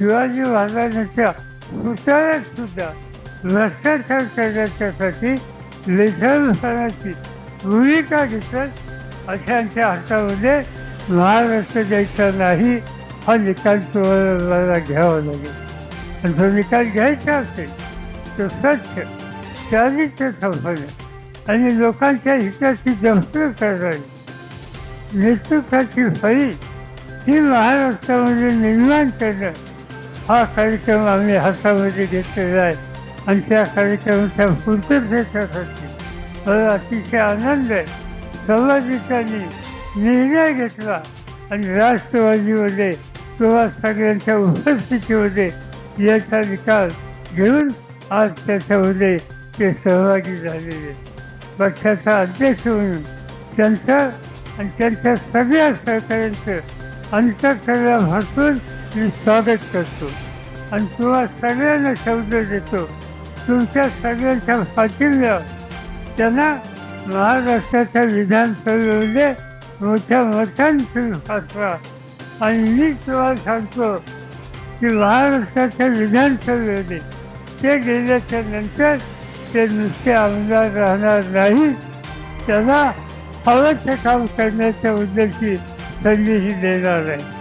शिवाजी महाराजांच्या पुतळ्यात सुद्धा भ्रष्टाचार करण्याच्यासाठी लेखनपणाची भूमिका घेतात. अशांच्या हातामध्ये महाराष्ट्र द्यायचा नाही हा निकाल तुम्हाला घ्यावा लागेल. आणि तो निकाल घ्यायचा असेल तो स्वच्छ चारित्र्य संपन्न आणि लोकांच्या हिताची जमणूक करणारी नेतृत्वाची फळी ही महाराष्ट्रामध्ये निर्माण करणं हा कार्यक्रम आम्ही हातामध्ये घेतलेला आहे. आणि त्या कार्यक्रमाच्या पूर्ततेसाठी मला अतिशय आनंद आहे. संवादितांनी निर्णय घेतला आणि राष्ट्रवादीमध्ये किंवा सगळ्यांच्या उपस्थितीमध्ये याचा निकाल घेऊन आज त्याच्यामध्ये ते सहभागी झालेले पक्षाचा अध्यक्ष म्हणून त्यांचं आणि त्यांच्या सगळ्या सहकाऱ्यांचं अंतकरणापासून मी स्वागत करतो. आणि तुम्हा सगळ्यांना शब्द देतो. तुमच्या सगळ्यांच्या पाठिंब्यावर त्यांना महाराष्ट्राच्या विधानसभेमध्ये मोठ्या मतांची पाठवा आणि मी तुम्हाला सांगतो की महाराष्ट्राच्या विधानसभेमध्ये ते गेल्याच्यानंतर ते नुसते आमदार राहणार नाही त्यांना हवं ते काम करण्याच्या उद्देशी संधीही देणार आहे.